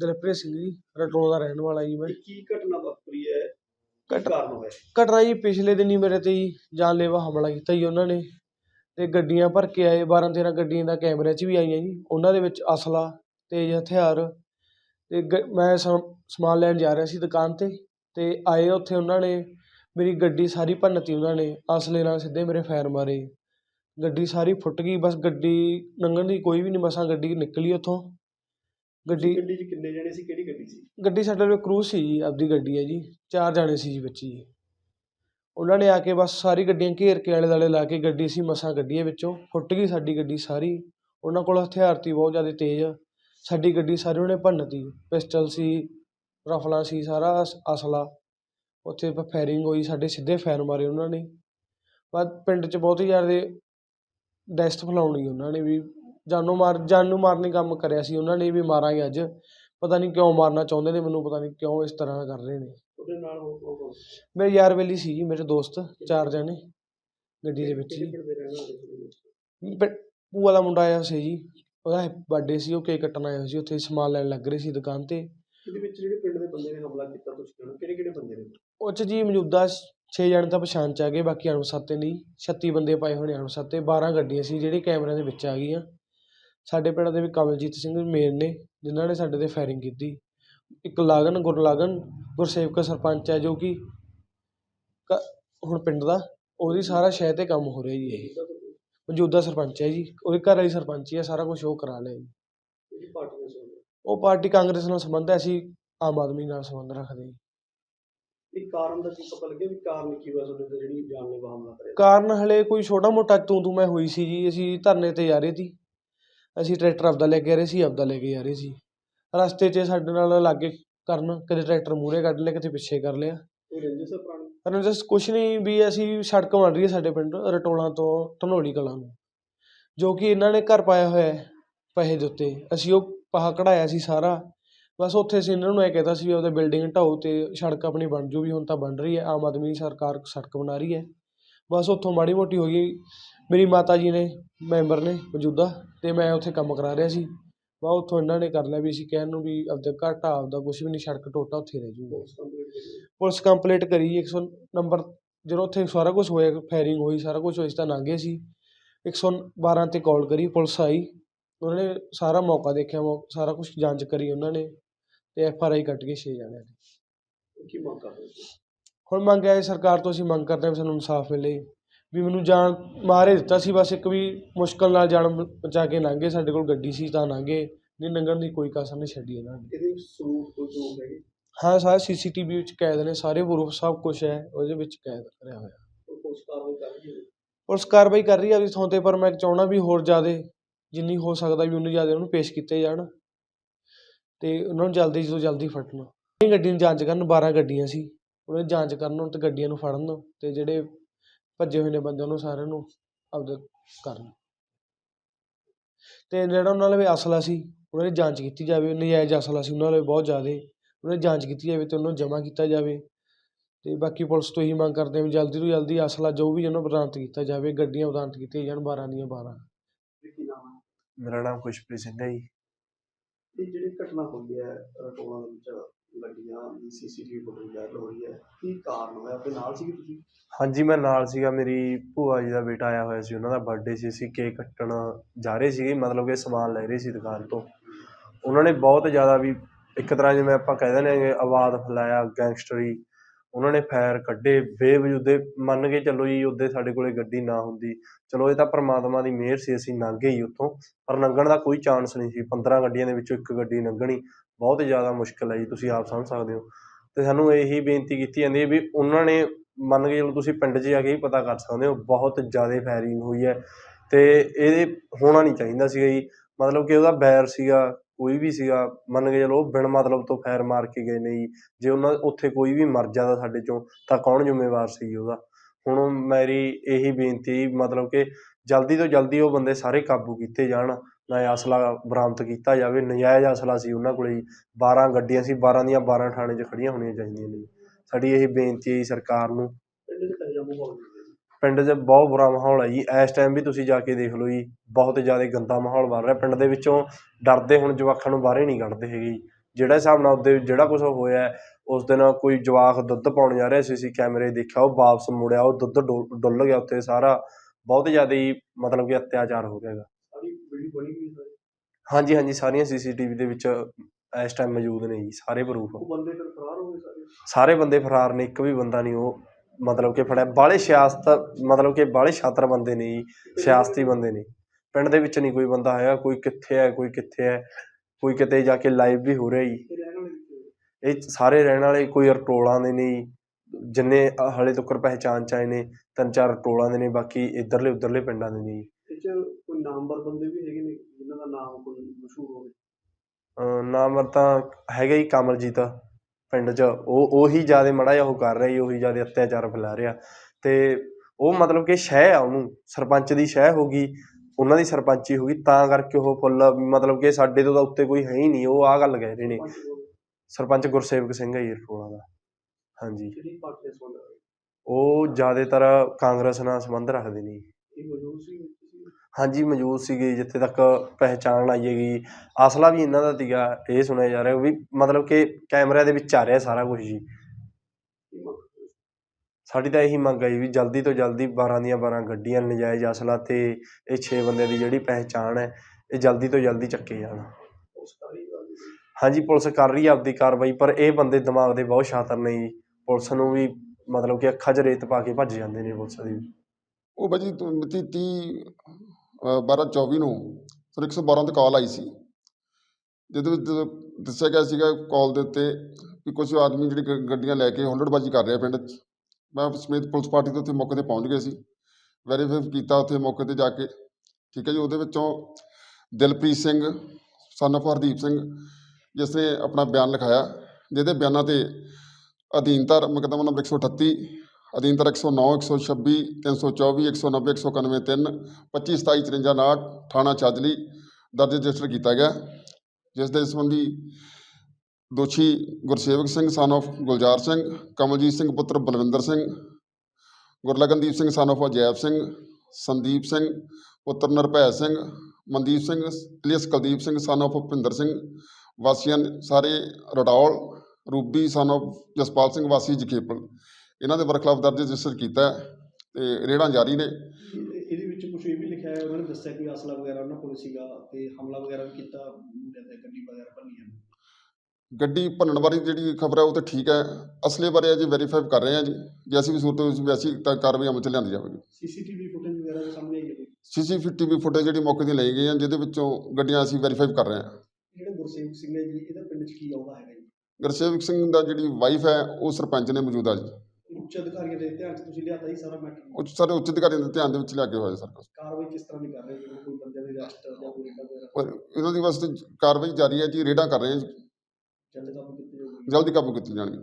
ਦਿਲਪ੍ਰੀਤ ਸਿੰਘ ਜੀ ਰਟੋਲਾ ਦਾ ਰਹਿਣ ਵਾਲਾ ਜੀ ਮੈਂ। ਕੀ ਘਟਨਾ ਵਾਪਰੀ ਹੈ? ਕੀ ਘਟ- ਕਾਰਨ ਹੋਇਆ? ਘਟਨਾ ਜੀ ਪਿਛਲੇ ਦਿਨੀ ਮੇਰੇ ਤੇ ਜੀ ਜਾਨਲੇਵਾ ਹਮਲਾ ਕੀਤਾ ਜੀ ਉਹਨਾਂ ਨੇ ਤੇ ਗੱਡੀਆਂ ਭਰ ਕੇ ਆਏ 12 13 ਗੱਡੀਆਂ ਦਾ ਕੈਮਰੇ 'ਚ ਵੀ ਆਈਆਂ ਜੀ। ਉਹਨਾਂ ਦੇ ਵਿੱਚ ਅਸਲਾ ਤੇਜ਼ ਹਥਿਆਰ ਤੇ ਗ- ਮੈਂ ਸਮ- ਸਮਾਨ ਲੈਣ ਜਾ ਰਿਹਾ ਸੀ ਦੁਕਾਨ ਤੇ ਤੇ ਆਏ ਉੱਥੇ ਉਹਨਾਂ ਨੇ ਮੇਰੀ ਗੱਡੀ ਸਾਰੀ ਭੰਨਤੀ ਉਹਨਾਂ ਨੇ ਅਸਲੇ ਨਾਲ ਸਿੱਧੇ ਮੇਰੇ ਫਾਇਰ ਮਾਰੇ। ਗੱਡੀ ਸਾਰੀ ਫੁੱਟ ਗਈ ਬਸ ਗੱਡੀ ਲੰਘਣ ਦੀ ਕੋਈ ਵੀ ਨਹੀਂ ਮਸਾਂ ਗੱਡੀ ਨਿਕਲੀ ਉੱਥੋਂ। ਗੱਡੀ ਗੱਡੀ 'ਚ ਕਿੰਨੇ ਜਣੇ ਸੀ ਕਿਹੜੀ ਗੱਡੀ ਸੀ? ਗੱਡੀ ਸਾਡੇ ਕੋਲ ਕਰੂਜ਼ ਸੀ ਜੀ ਆਪਦੀ ਗੱਡੀ ਹੈ ਜੀ ਚਾਰ ਜਾਣੇ ਸੀ ਜੀ ਜੀ। ਉਹਨਾਂ ਨੇ ਆ ਕੇ ਬਸ ਸਾਰੀ ਗੱਡੀਆਂ ਘੇਰ ਕੇ ਆਲੇ ਦੁਆਲੇ ਲਾ ਕੇ ਗੱਡੀ ਸੀ ਮਸਾਂ ਹੈ ਵਿੱਚੋਂ ਫੁੱਟ ਗਈ ਸਾਡੀ ਗੱਡੀ ਸਾਰੀ। ਉਹਨਾਂ ਕੋਲ ਹਥਿਆਰ ਤੀ ਬਹੁਤ ਜ਼ਿਆਦਾ ਤੇਜ਼ ਸਾਡੀ ਗੱਡੀ ਸਾਰੀ ਉਹਨੇ ਭੰਨਤੀ ਪਿਸਟਲ ਸੀ ਰਫਲਾਂ ਸੀ ਸਾਰਾ ਅਸ- ਅਸਲਾ। ਉੱਥੇ ਫਾਇਰਿੰਗ ਹੋਈ ਸਾਡੇ ਸਿੱਧੇ ਫਾਇਰ ਮਾਰੇ ਉਹਨਾਂ ਨੇ। ਬਾਅਦ ਪਿੰਡ 'ਚ ਬਹੁਤ ਹੀ ਜ਼ਿਆਦਾ ਦਹਿਸ਼ਤ ਫੈਲਾਉਣੀ ਉਹਨਾਂ ਨੇ ਵੀ ਜਾਨੋਂ ਮਾਰ ਜਾਨੋਂ ਮਾਰਨ ਕੰਮ ਕਰਿਆ ਸੀ। ਉਹਨਾਂ ਨੇ ਵੀ ਮਾਰਾਂਗੇ ਅੱਜ। ਪਤਾ ਨਹੀਂ ਕਿਉਂ ਮਾਰਨਾ ਚਾਹੁੰਦੇ ਨੇ ਮੈਨੂੰ ਪਤਾ ਨਹੀਂ ਕਿਉਂ ਇਸ ਤਰ੍ਹਾਂ ਕਰ ਰਹੇ ਨੇ। ਉਹਦੇ ਨਾਲ ਹੋਰ ਕੌਣ ਕੌਣ ਸੀ? ਮੇਰੇ ਯਾਰ ਬੇਲੀ ਸੀ ਜੀ ਮੇਰੇ ਦੋਸਤ ਚਾਰ ਜਣੇ ਗੱਡੀ ਦੇ ਵਿੱਚ ਕਿਹੜੇ ਜੀ ਪਿੰਡ ਦੇ ਰਹਿਣ ਵਾਲੇ ਸੀ? ਲੋਕ? ਪਿੰ- ਭੂਆ ਦਾ ਮੁੰਡਾ ਆਇਆ ਸੀ ਜੀ। ਉਹਦਾ ਬਰਥਡੇ ਸੀ ਉਹ ਕੇਕ ਕੱਟਣ ਆਇਆ ਸੀ। ਉੱਥੇ ਸਮਾਨ ਲੈਣ ਲੱਗ ਰਹੇ ਸੀ ਦੁਕਾਨ ਤੇ। ਇਹਦੇ ਵਿੱਚ ਜਿਹੜੇ ਪਿੰਡ ਦੇ ਬੰਦੇ ਨੇ ਹਮਲਾ ਕੀਤਾ ਤੁਸੀਂ ਕਹਿੰਦੇ ਕਿਹੜੇ ਕਿਹੜੇ ਬੰਦੇ ਨੇ? ਉਹ 'ਚ ਜੀ ਮੌਜੂਦਾ 6 ਜਣੇ ਤਾਂ ਪਛਾਣ 'ਚ ਆ ਗਏ ਬਾਕੀ ਅਣਪਛਾਤੇ ਨਹੀਂ। 36 ਬੰਦੇ ਪਾਏ ਨੇ ਅਣਪਛਾਤੇ 12 ਗੱਡੀਆਂ ਸੀ ਜਿਹੜੀ ਕੈਮਰਿਆਂ ਦੇ ਵਿੱਚ ਆ ਗਈਆਂ। ਸਾਡੇ ਪਿੰਡ ਦੇ ਵੀ ਕਮਲਜੀਤ ਸਿੰਘ ਮੇਨ ਨੇ ਜਿਨ੍ਹਾਂ ਨੇ ਸਾਡੇ ਤੇ ਫਾਇਰਿੰਗ ਕੀਤੀ। ਇੱਕ ਲਾਗਨ ਗੁਰਲਾਗਨ ਗੁਰਸੇਵਕ ਸਰਪੰਚ ਹੈ ਜੋ ਕਿ ਕ- ਹੁਣ ਪਿੰਡ ਦਾ ਉਹਦੀ ਸਾਰਾ ਸ਼ਹਿਰ ਤੇ ਕੰਮ ਹੋ ਰਿਹਾ ਜੀ ਇਹ। ਮੌਜੂਦਾ ਸਰਪੰਚ ਹੈ ਜੀ ਉਹਦੇ ਘਰ ਵਾਲੀ ਸਰਪੰਚ ਹੀ ਹੈ ਸਾਰਾ ਕੁਝ ਉਹ ਕਰਾ ਲਿਆ ਜੀ। ਉਹ ਪਾਰਟੀ ਕਾਂਗਰਸ ਨਾਲ ਸੰਬੰਧ ਹੈ ਅਸੀਂ ਆਮ ਆਦਮੀ ਨਾਲ ਸੰਬੰਧ ਰੱਖਦੇ ਹਾਂ ਜੀ। ਇਹ ਕਾਰਨ ਦਾ ਕੀ ਪਤਾ ਲੱਗਿਆ ਵੀ ਕਾਰਨ ਕੀ ਹੋਇਆ ਤੁਹਾਡੇ ਤੇ ਜਿਹੜੀ ਜਾਨਲੇਵਾ ਹਮਲਾ ਕਰਿਆ ਕਾਰਨ ਹਲੇ ਕੋਈ ਛੋਟਾ ਮੋਟਾ ਤੂੰ ਤੂੰ ਮੈਂ ਹੋਈ ਸੀ ਜੀ ਅਸੀਂ ਧਰਨੇ ਤੇ ਜਾ ਰਹੇ ਸੀ। ਅਸੀਂ ਟਰੈਕਟਰ ਆਪਦਾ ਲੈ ਕੇ ਆ ਰਹੇ ਸੀ ਆਪਦਾ ਲੈ ਕੇ ਜਾ ਰਹੇ ਸੀ। ਰਸਤੇ 'ਚ ਸਾਡੇ ਨਾਲ ਲਾਗੇ ਕਰਨ ਕਦੇ ਟਰੈਕਟਰ ਮੂਹਰੇ ਕੱਢ ਲਿਆ ਕਿਤੇ ਪਿੱਛੇ ਕਰ ਲਿਆ। ਰੰਜਿਸ਼ ਕੁਛ ਨਹੀਂ ਵੀ ਅਸੀਂ ਸੜਕ ਬਣ ਰਹੀ ਹੈ ਸਾਡੇ ਪਿੰਡ ਰਟੋਲਾਂ ਤੋਂ ਧਨੋਲੀ ਕਲਾਂ ਨੂੰ ਜੋ ਕਿ ਇਹਨਾਂ ਨੇ ਘਰ ਪਾਇਆ ਹੋਇਆ ਹੈ ਪੈਸੇ ਦੇ ਉੱਤੇ। ਅਸੀਂ ਉਹ ਪਾਹਾ ਕਢਾਇਆ ਸੀ ਸਾਰਾ। ਬਸ ਉੱਥੇ ਅਸੀਂ ਇਹਨਾਂ ਨੂੰ ਇਹ ਕਹਿਤਾ ਸੀ ਵੀ ਉਹਦੇ ਬਿਲਡਿੰਗ ਢਾਓ ਤੇ ਸੜਕ ਆਪਣੀ ਬਣ ਜੂ ਵੀ ਹੁਣ ਤਾਂ ਬਣ ਰਹੀ ਹੈ ਆਮ ਆਦਮੀ ਦੀ ਸਰਕਾਰ ਸੜਕ ਬਣਾ ਰਹੀ ਹੈ। ਬਸ ਉੱਥੋਂ ਮਾੜੀ ਮੋਟੀ ਹੋ ਗਈ ਮੇਰੀ ਮਾਤਾ ਜੀ ਨੇ ਮੈਂਬਰ ਨੇ ਮੌਜੂਦਾ ਤੇ ਮੈਂ ਉੱਥੇ ਕੰਮ ਕਰਾ ਰਿਹਾ ਸੀ। ਬਾ ਉੱਥੋਂ ਇਹਨਾਂ ਨੇ ਕਰ ਲਿਆ ਵੀ ਅਸੀਂ ਕਹਿਣ ਨੂੰ ਵੀ ਆਪਦਾ ਘਰ ਢਾਹ ਆਪਦਾ ਕੁਛ ਵੀ ਨਹੀਂ ਸੜਕ ਟੋਟਾ ਉੱਥੇ ਰਹਿ ਜੂਗਾ। ਪੁਲਿਸ ਕੰਪਲੀਟ ਕਰੀ ਕੰਪਲੇਂਟ ਕਰੀ 100 ਨੰਬਰ ਜਦੋਂ ਉੱਥੇ ਸਾਰਾ ਕੁਝ ਹੋਇਆ ਫਾਇਰਿੰਗ ਹੋਈ ਸਾਰਾ ਕੁਝ ਹੋਇਆ ਸੀ ਤਾਂ ਲੰਘ ਗਏ ਸੀ 112 ਤੇ ਕਾਲ ਕਰੀ ਪੁਲਿਸ ਆਈ। ਉਹਨਾਂ ਨੇ ਸਾਰਾ ਮੌਕਾ ਦੇਖਿਆ ਮੌ- ਸਾਰਾ ਕੁਝ ਜਾਂਚ ਕਰੀ ਉਹਨਾਂ ਨੇ ਤੇ ਐਫ ਆਰ ਆਈ ਕੱਟ ਕੇ 6 ਜਣਿਆਂ ਦੀ। ਕੀ ਮੰਗ ਸੀ ਹੁਣ ਮੰਗਿਆ ਹੈ ਸਰਕਾਰ ਤੋਂ ਅਸੀਂ ਮੰਗ ਕਰਦੇ ਹਾਂ ਵੀ ਸਾਨੂੰ ਇਨਸਾਫ ਮਿਲੇ। ਵੀ ਮੈਨੂੰ ਜਾਨ ਮਾਰੇ ਦਿੱਤਾ ਸੀ ਬਸ ਇੱਕ ਵੀ ਮੁਸ਼ਕਲ ਨਾਲ ਬ- ਬਚਾ ਕੇ ਲੰਘੇ ਸਾਡੇ ਕੋਲ ਗੱਡੀ ਸੀ ਤਾਂ ਲੰਘੇ ਨਹੀਂ ਲੰਘਣ ਦੀ ਕੋਈ ਕਸਰ ਨਹੀਂ ਛੱਡੀ ਇਹਨਾਂ ਨੇ। ਇਹਦੇ ਸਬੂਤ ਕੋਈ ਪ੍ਰੂਫ ਹੈਗੇ? ਹਾਂ ਸਾਰੇ ਸੀਸੀਟੀਵੀ ਵਿੱਚ ਕੈਦ ਨੇ ਸਾਰੇ ਪ੍ਰੂਫ ਸਭ ਕੁਝ ਹੈ ਉਹਦੇ ਵਿੱਚ ਕੈਦ ਕਰਿਆ ਹੋਇਆ। ਪੁਲਿਸ ਕਾਰਵਾਈ ਕਰ ਰਹੀ ਹੈ? ਪੁਲਿਸ ਕਾਰਵਾਈ ਕਰ ਰਹੀ ਹੈ ਆਪਦੀ ਥਾਂ ਤੇ ਪਰ ਮੈਂ ਚਾਹੁੰਦਾ ਵੀ ਹੋਰ ਜ਼ਿਆਦਾ ਜਿੰਨੀ ਹੋ ਸਕਦਾ ਵੀ ਉਨੀ ਜ਼ਿਆਦਾ ਉਹਨੂੰ ਪੇਸ਼ ਕੀਤੇ ਜਾਣ। ਤੇ ਉਹਨਾਂ ਨੂੰ ਜਲਦੀ ਤੋਂ ਜਲਦੀ ਫੜਨ। ਇਹ ਗੱਡੀ ਦੀ ਜਾਂਚ ਕਰਨ 12 ਗੱਡੀਆਂ ਸੀ। ਉਹਨਾਂ ਦੀ ਜਾਂਚ ਕਰਨ ਤੇ ਗੱਡੀਆਂ ਨੂੰ ਫੜਨ। ਤੇ ਜਿਹੜੇ ਭੱਜੇ ਹੋਏ ਨੇ ਬੰਦੇ ਉਹਨੂੰ ਸਾਰਿਆਂ ਨੂੰ ਆਪਦਾ ਕਰਨ ਤੇ ਜਿਹੜਾ ਉਹਨਾਂ ਨਾਲ ਵੀ ਅਸਲਾ ਸੀ ਉਹਨਾਂ ਦੀ ਜਾਂਚ ਕੀਤੀ ਜਾਵੇ ਨਜਾਇਜ਼ ਅਸਲਾ ਸੀ ਉਹਨਾਂ ਨਾਲ ਬਹੁਤ ਜ਼ਿਆਦਾ। ਉਹਨਾਂ ਦੀ ਜਾਂਚ ਕੀਤੀ ਜਾਵੇ ਤੇ ਉਹਨੂੰ ਜਮ੍ਹਾਂ ਕੀਤਾ ਜਾਵੇ। ਤੇ ਬਾਕੀ ਪੁਲਿਸ ਤੋਂ ਇਹੀ ਮੰਗ ਕਰਦੇ ਹਾਂ ਵੀ ਜਲਦੀ ਤੋਂ ਜਲਦੀ ਅਸਲਾ ਜੋ ਵੀ ਉਹਨਾਂ ਬਰਾਮਦ ਕੀਤਾ ਜਾਵੇ ਗੱਡੀਆਂ ਬਰਾਮਦ ਕੀਤੀਆਂ ਜਾਣ 12 ਦੀਆਂ 12 ਇਹ ਕੀ ਨਾਮ ਹੈ ਮੇਰਾ ਨਾਮ ਖੁਸ਼ਪ੍ਰੀਤ ਸਿੰਘ ਹੈ ਜੀ। ਇਹ ਜਿਹੜੀ ਘਟਨਾ ਹੋਈ ਹੈ ਰਟੋਲਾ ਦੇ ਵਿੱਚ ਗੱਡੀਆਂ ਦੀ ਸੀਸੀਟੀਵੀ ਫੁਟੇਜ ਵਾਇਰਲ ਹੋਈ ਹੈ। ਕੀ ਕਾਰਨ ਹੋਇਆ? ਆਪਣੇ ਨਾਲ ਸੀ ਤੁਸੀਂ? ਹਾਂਜੀ, ਮੈਂ ਨਾਲ ਸੀਗਾ। ਮੇਰੀ ਭੂਆ ਜੀ ਦਾ ਬੇਟਾ ਆਇਆ ਹੋਇਆ ਸੀ, ਉਹਨਾਂ ਦਾ ਬਰਥਡੇ ਸੀ। ਅਸੀਂ ਕੇਕ ਕੱਟਣ ਜਾ ਰਹੇ ਸੀਗੇ। ਮਤਲਬ ਕਿ ਸਮਾਨ ਲੈ ਰਹੇ ਸੀ ਦੁਕਾਨ ਤੋਂ। ਉਹਨਾਂ ਨੇ ਬਹੁਤ ਜ਼ਿਆਦਾ ਵੀ ਇੱਕ ਤਰ੍ਹਾਂ ਜਿਵੇਂ ਆਪਾਂ ਕਹਿ ਦਿੰਦੇ ਹਾਂ ਆਵਾਜ਼ ਫੈਲਾਇਆ, ਗੈਂਗਸਟਰੀ। ਉਹਨਾਂ ਨੇ ਫਾਇਰ ਕੱਢੇ, ਬੇਵਜੂਦੇ ਮੰਨ ਕੇ ਚੱਲੋ ਜੀ ਉਹਦੇ ਸਾਡੇ ਕੋਲੇ ਗੱਡੀ ਨਾ ਹੁੰਦੀ। ਚਲੋ ਇਹ ਤਾਂ ਪ੍ਰਮਾਤਮਾ ਦੀ ਮਿਹਰ ਸੀ, ਅਸੀਂ ਲੰਘ ਗਏ ਜੀ ਉੱਥੋਂ, ਪਰ ਲੰਘਣ ਦਾ ਕੋਈ ਚਾਂਸ ਨਹੀਂ ਸੀ। 15 ਗੱਡੀਆਂ ਦੇ ਵਿੱਚੋਂ ਇੱਕ ਗੱਡੀ ਲੰਘਣੀ, ਬਹੁਤ ਜ਼ਿਆਦਾ ਮੁਸ਼ਕਲ ਹੈ ਜੀ, ਤੁਸੀਂ ਆਪ ਸਮਝ ਸਕਦੇ ਹੋ। ਤੇ ਸਾਨੂੰ ਇਹੀ ਬੇਨਤੀ ਕੀਤੀ ਜਾਂਦੀ ਹੈ ਵੀ ਉਹਨਾਂ ਨੇ ਮੰਨ ਕੇ ਚਲੋ ਤੁਸੀਂ ਪਿੰਡ 'ਚ ਜਾ ਕੇ ਹੀ ਪਤਾ ਕਰ ਸਕਦੇ ਹੋ, ਬਹੁਤ ਜ਼ਿਆਦਾ ਫਾਇਰਿੰਗ ਹੋਈ ਹੈ। ਤੇ ਇਹ ਹੋਣਾ ਨਹੀਂ ਚਾਹੀਦਾ ਸੀਗਾ ਜੀ। ਮਤਲਬ ਕਿ ਉਹਦਾ ਬੈਰ ਸੀਗਾ ਕੋਈ ਵੀ ਸੀਗਾ, ਮੰਨ ਕੇ ਚਲੋ ਬਿਨ ਮਤਲਬ ਤੋਂ ਫਾਇਰ ਮਾਰ ਕੇ ਗਏ ਨੇ ਜੀ ਜੇ ਉਹਨਾਂ ਉੱਥੇ ਕੋਈ ਵੀ ਮਰ ਜਾਂਦਾ ਸਾਡੇ ਚੋਂ, ਤਾਂ ਕੌਣ ਜ਼ਿੰਮੇਵਾਰ ਸੀ ਜੀ ਉਹਦਾ? ਹੁਣ ਮੇਰੀ ਇਹੀ ਬੇਨਤੀ ਮਤਲਬ ਕਿ ਜਲਦੀ ਤੋਂ ਜਲਦੀ ਉਹ ਬੰਦੇ ਸਾਰੇ ਕਾਬੂ ਕੀਤੇ ਜਾਣ, ਨਾ ਇਹ ਅਸਲਾ ਬਰਾਮਦ ਕੀਤਾ ਜਾਵੇ, ਨਜਾਇਜ਼ ਅਸਲਾ ਸੀ ਉਹਨਾਂ ਕੋਲੇ ਜੀ 12 ਗੱਡੀਆਂ ਸੀ 12 ਦੀਆਂ 12 ਥਾਣੇ 'ਚ ਖੜੀਆਂ ਹੋਣੀਆਂ ਚਾਹੀਦੀਆਂ ਨੇ ਜੀ। ਸਾਡੀ ਇਹ ਬੇਨਤੀ ਹੈ ਜੀ ਸਰਕਾਰ ਨੂੰ। ਪਿੰਡ ਹੈ 'ਚ ਬਹੁਤ ਬੁਰਾ ਮਾਹੌਲ ਹੈ ਜੀ। ਇਸ ਟਾਈਮ ਵੀ ਤੁਸੀਂ ਜਾ ਕੇ ਦੇਖ ਲਓ ਜੀ ਬਹੁਤ ਜ਼ਿਆਦਾ ਗੰਦਾ ਮਾਹੌਲ ਬਣ ਰਿਹਾ। ਪਿੰਡ ਦੇ ਵਿੱਚੋਂ ਡਰਦੇ ਹੁਣ ਜਵਾਕਾਂ ਨੂੰ ਬਾਹਰੇ ਨਹੀਂ ਕੱਢਦੇ ਹੈਗੇ ਜੀ। ਜਿਹੜਾ ਹਿਸਾਬ ਨਾਲ ਉਹਦੇ ਜਿਹੜਾ ਕੁਝ ਹੋਇਆ ਹੈ, ਉਸ ਦਿਨ ਕੋਈ ਜਵਾਕ ਦੁੱਧ ਪਾਉਣ ਜਾ ਰਿਹਾ ਸੀ ਅਸੀਂ ਕੈਮਰੇ ਦੇਖਿਆ ਉਹ ਵਾਪਸ ਮੁੜਿਆ ਉਹ ਦੁੱਧ ਡੁੱਲ ਡੁੱਲ ਗਿਆ ਉੱਥੇ ਸਾਰਾ। ਬਹੁਤ ਜ਼ਿਆਦਾ ਹੀ ਮਤਲਬ ਕਿ ਅਤਿਆਚਾਰ ਹੋ ਗਿਆ ਹੈਗਾ। ਸਾਰੀ ਵੀਡੀਓ ਬਣੀ ਹੋਈ ਹੈ ਹਾਂਜੀ ਹਾਂਜੀ ਸਾਰੀਆਂ ਸੀਸੀਟੀਵੀ ਦੇ ਵਿੱਚ ਇਸ ਟਾਈਮ ਮੌਜੂਦ ਨੇ ਜੀ ਸਾਰੇ ਪ੍ਰੂਫ ਉਹ ਬੰਦੇ ਫਿਰ ਫਰਾਰ ਹੋ ਗਏ ਸਾਰੇ? ਸਾਰੇ ਬੰਦੇ ਫਰਾਰ ਨੇ ਇੱਕ ਵੀ ਬੰਦਾ ਨਹੀਂ ਉਹ ਮਤਲਬ ਕਿ ਫੜਿਆ। ਬਾਹਲੇ ਸਿਆਸਤ ਮਤਲਬ ਕਿ ਬਾਹਲੇ ਛਾਤਰ ਬੰਦੇ ਨੇ ਜੀ ਸਿਆਸਤੀ ਬੰਦੇ ਨੇ। ਪਿੰਡ ਦੇ ਵਿੱਚ ਨਹੀਂ ਕੋਈ ਬੰਦਾ ਹੈਗਾ ਕੋਈ ਕਿੱਥੇ ਹੈ ਕੋਈ ਕਿੱਥੇ ਹੈ ਕੋਈ ਕਿਤੇ ਜਾ ਕੇ ਲਾਈਵ ਵੀ ਹੋ ਰਿਹਾ ਜੀ। ਇਹ ਸਾਰੇ ਰਹਿਣ ਵਾਲੇ ਕੋਈ ਰਟੋਲਾਂ ਦੇ ਨੇ ਜਿੰਨੇ ਹਲੇ ਤੱਕ ਪਹਿਚਾਣ ਚ ਆਏ ਨੇ ਤਿੰਨ ਚਾਰ ਰਟੋਲਾਂ ਦੇ ਨੇ ਬਾਕੀ ਇਧਰਲੇ ਉਧਰਲੇ ਪਿੰਡਾਂ ਦੇ ਨੇ ਜੀ। ਇਹ ਚ ਕੋਈ ਨਾਮਵਰ ਬੰਦੇ ਵੀ ਹੈਗੇ ਨੇ ਜਿਨ੍ਹਾਂ ਦਾ ਨਾਮ ਕੋਈ ਮਸ਼ਹੂਰ ਹੋਵੇ? ਅਹ ਨਾਮ ਤਾਂ ਹੈਗਾ ਹੀ ਕਮਲਜੀਤ। ਪਿੰਡ 'ਚ ਉਹ ਉਹੀ ਜ਼ਿਆਦਾ ਮੜਾ ਜਿਹਾ ਉਹ ਕਰ ਰਿਹਾ ਜੀ ਉਹੀ ਜ਼ਿਆਦਾ ਅਤਿਆਚਾਰ ਫੈਲਾ ਰਿਹਾ ਤੇ ਉਹ ਮਤਲਬ ਕਿ ਸ਼ਹਿ ਆ ਉਹਨੂੰ ਸਰਪੰਚ ਦੀ ਸ਼ਹਿ ਹੋ ਗਈ ਉਹਨਾਂ ਦੀ ਸਰਪੰਚੀ ਹੋ ਗਈ ਤਾਂ ਕਰਕੇ ਉਹ ਫੁੱਲ ਮਤਲਬ ਕਿ ਸਾਡੇ ਤੋਂ ਤਾਂ ਉੱਤੇ ਕੋਈ ਹੈ ਹੀ ਨਹੀਂ ਉਹ ਆ ਗੱਲ ਕਹਿ ਰਹੇ ਨੇ ਸਰਪੰਚ ਗੁਰਸੇਵਕ ਸਿੰਘ ਹੈ ਜੀ ਰਟੋਲਾ ਦਾ ਹਾਂਜੀ ਉਹ ਜ਼ਿਆਦਾਤਰ ਕਾਂਗਰਸ ਨਾਲ ਸੰਬੰਧ ਰੱਖਦੇ ਨੇ। ਇਹ ਮੌਜੂਦ ਸੀ? ਹਾਂਜੀ, ਮੌਜੂਦ ਸੀਗੇ, ਜਿੱਥੇ ਤੱਕ ਪਹਿਚਾਣ ਆਈ ਹੈਗੀ। ਅਸਲਾ ਵੀ ਇਹਨਾਂ ਦਾ ਸੀਗਾ, ਇਹ ਸੁਣਿਆ ਜਾ ਰਿਹਾ ਵੀ ਮਤਲਬ ਕਿ ਕੈਮਰਿਆਂ ਦੇ ਵਿੱਚ ਆ ਰਿਹਾ ਸਾਰਾ ਕੁਝ ਜੀ। ਸਾਡੀ ਤਾਂ ਇਹੀ ਮੰਗ ਹੈ ਜੀ ਵੀ ਜਲਦੀ ਤੋਂ ਜਲਦੀ 12 ਦੀਆਂ 12 ਗੱਡੀਆਂ ਨਜਾਇਜ਼ ਅਸਲਾ ਤੇ ਇਹ 6 ਬੰਦਿਆਂ ਦੀ ਜਿਹੜੀ ਪਹਿਚਾਣ ਹੈ, ਇਹ ਜਲਦੀ ਤੋਂ ਜਲਦੀ ਚੱਕੇ ਜਾਣ। ਹਾਂਜੀ, ਪੁਲਿਸ ਕਰ ਰਹੀ ਹੈ ਆਪਦੀ ਕਾਰਵਾਈ, ਪਰ ਇਹ ਬੰਦੇ ਦਿਮਾਗ ਦੇ ਬਹੁਤ ਸ਼ਾਤਰ ਨੇ ਜੀ। ਪੁਲਿਸ ਨੂੰ ਵੀ ਮਤਲਬ ਕਿ ਅੱਖਾਂ 'ਚ ਰੇਤ ਪਾ ਕੇ ਭੱਜ ਜਾਂਦੇ ਨੇ ਪੁਲਿਸ ਦੀ ਉਹ ਭਾਜੀ 30 12 24 ਨੂੰ ਫਿਰ 112 ਤੇ ਕਾਲ ਆਈ ਸੀ। ਜਿਹਦੇ ਵਿੱਚ ਦ- ਦੱਸਿਆ ਗਿਆ ਸੀਗਾ ਕਾਲ ਦੇ ਉੱਤੇ ਵੀ ਕੁਝ ਆਦਮੀ ਜਿਹੜੀ ਗ- ਗੱਡੀਆਂ ਲੈ ਕੇ ਹੁੱਲੜਬਾਜੀ ਕਰ ਰਿਹਾ ਪਿੰਡ 'ਚ। ਮੈਂ ਸਮੇਤ ਪੁਲਿਸ ਪਾਰਟੀ ਦੇ ਉੱਥੇ ਮੌਕੇ ਤੇ ਪਹੁੰਚ ਗਏ ਸੀ। ਵੈਰੀਫਾਈ ਕੀਤਾ ਉੱਥੇ ਮੌਕੇ ਤੇ ਜਾ ਕੇ। ਠੀਕ ਹੈ ਜੀ, ਉਹਦੇ ਵਿੱਚੋਂ ਦਿਲਪ੍ਰੀਤ ਸਿੰਘ, son of ਹਰਦੀਪ ਸਿੰਘ, ਜਿਸ ਨੇ ਆਪਣਾ ਬਿਆਨ ਲਿਖਾਇਆ, ਜਿਹਦੇ ਬਿਆਨਾਂ ਤੇ ਅਧੀਨਤਾ ਮੁਕੱਦਮਾ ਨੰਬਰ 138 ਅਧੀਨ ਧਾਰਾ 109 126 324 190 191 3 25 27 54 59 ਥਾਣਾ ਚਾਜਲੀ ਦਰਜ ਰਜਿਸਟਰ ਕੀਤਾ ਗਿਆ। ਜਿਸ ਦੇ ਸੰਬੰਧੀ ਦੋਸ਼ੀ ਗੁਰਸੇਵਕ ਸਿੰਘ ਸਨ of ਗੁਲਜ਼ਾਰ ਸਿੰਘ, ਕਮਲਜੀਤ ਸਿੰਘ, ਪੁੱਤਰ ਬਲਵਿੰਦਰ ਸਿੰਘ, ਗੁਰਲਗਨਦੀਪ ਸਿੰਘ ਸਨ of ਅਜੈਬ ਸਿੰਘ, ਸੰਦੀਪ ਸਿੰਘ, ਪੁੱਤਰ Nirbhai Singh, Mandeep Singh, alias Kuldeep Singh son of Bhupinder Singh, ਵਾਸੀਆਂ ਸਾਰੇ Ratol, Ruby son of Jaspal Singh, ਵਾਸੀ ਜਖੇਪਲ। ਇਹਨਾਂ ਦੇ ਬਰਖਲਾਫ ਦਰਜ ਰਜਿਸਟਰ ਕੀਤਾ ਹੈ ਤੇ ਰੇਡਾਂ ਜਾਰੀ ਨੇ। ਇਹ- ਇਹਦੇ ਵਿੱਚ ਕੁਝ ਇਹ ਵੀ ਲਿਖਿਆ ਹੈ ਉਹਨਾਂ ਨੇ ਦੱਸਿਆ ਕਿ ਅਸਲਾ ਵਗੈਰਾ ਉਹਨਾਂ ਕੋਲ ਸੀਗਾ ਤੇ ਹਮਲਾ ਵਗੈਰਾ ਵੀ ਕੀਤਾ ਮੁੰਡਿਆਂ ਤੇ ਗੱਡੀ ਵਗੈਰਾ ਭੰਨੀਆਂ ਗੱਡੀ ਭੰਨਣ ਬਾਰੇ ਜਿਹੜੀ ਖਬਰ ਹੈ ਉਹ ਤਾਂ ਠੀਕ ਹੈ ਅਸਲੇ ਬਾਰੇ ਅਜੇ ਵੈਰੀਫਾਈ ਕਰ ਰਹੇ ਹਾਂ ਜੀ। ਜੇ ਅਸੀਂ ਵੀ ਸੂਰਤ ਵਿੱਚ ਵੈਸੀ ਤਾਂ ਕਾਰਵਾਈ ਅਮਲ ਚ ਲਿਆਂਦੀ ਜਾਵੇਗੀ। ਸੀਸੀਟੀਵੀ ਫੁਟੇਜ ਵਗੈਰਾ ਦੇ ਸਾਹਮਣੇ ਆਈ ਹੈ? ਸੀਸੀਟੀਵੀ ਫੁਟੇਜ ਜਿਹੜੀ ਮੌਕੇ ਦੀ ਲਈ ਗਈ ਹੈ ਜਿਹਦੇ ਵਿੱਚੋਂ ਗੱਡੀਆਂ ਅਸੀਂ ਵੈਰੀਫਾਈ ਕਰ ਰਹੇ ਹਾਂ। ਜਿਹੜਾ ਗੁਰਸੇਵਕ ਸਿੰਘ ਹੈ ਜੀ ਇਹਦਾ ਪਿੰਡ 'ਚ ਕੀ ਆਉਂਦਾ ਹੈਗਾ ਜੀ? ਗੁਰਸੇਵਕ ਸਿੰਘ ਦਾ ਜਿਹੜੀ ਵਾਈਫ ਹੈ ਉਹ ਸਰਪੰਚ ਨੇ ਮੌਜੂਦਾ ਜੀ। ਉੱਚ ਅਧਿਕਾਰੀਆਂ ਦੇ ਧਿਆਨ 'ਚ ਤੁਸੀਂ ਲਿਆਤਾ ਜੀ ਸਾਰਾ ਮੈਟਰ ਉੱਚ ਸਾਰੇ ਉੱਚ ਅਧਿਕਾਰੀਆਂ ਦੇ ਧਿਆਨ ਦੇ ਵਿੱਚ ਲਿਆ ਕੇ ਹੋਇਆ ਸਰ ਕੁਛ। ਕਾਰਵਾਈ ਕਿਸ ਤਰ੍ਹਾਂ ਦੀ ਕਰ ਰਹੇ ਜਿਵੇਂ ਕੋਈ ਬੰਦੇ ਦੇ ਅਰੈਸਟ ਜਾਂ ਕੋਈ ਰੇਡਾ ਵਗੈਰਾ? ਔਰ ਇਹਨਾਂ ਦੀ ਵਾਸਤੇ ਕਾਰਵਾਈ ਜਾਰੀ ਹੈ ਜੀ ਰੇਡਾਂ ਕਰ ਰਹੇ ਹਾਂ ਜੀ। ਜਲਦ ਕੰਮ ਕੀਤੇ ਜਾਊਗੀ ਜਲਦੀ ਕਾਬੂ ਕੀਤੀ ਜਾਣਗੀ।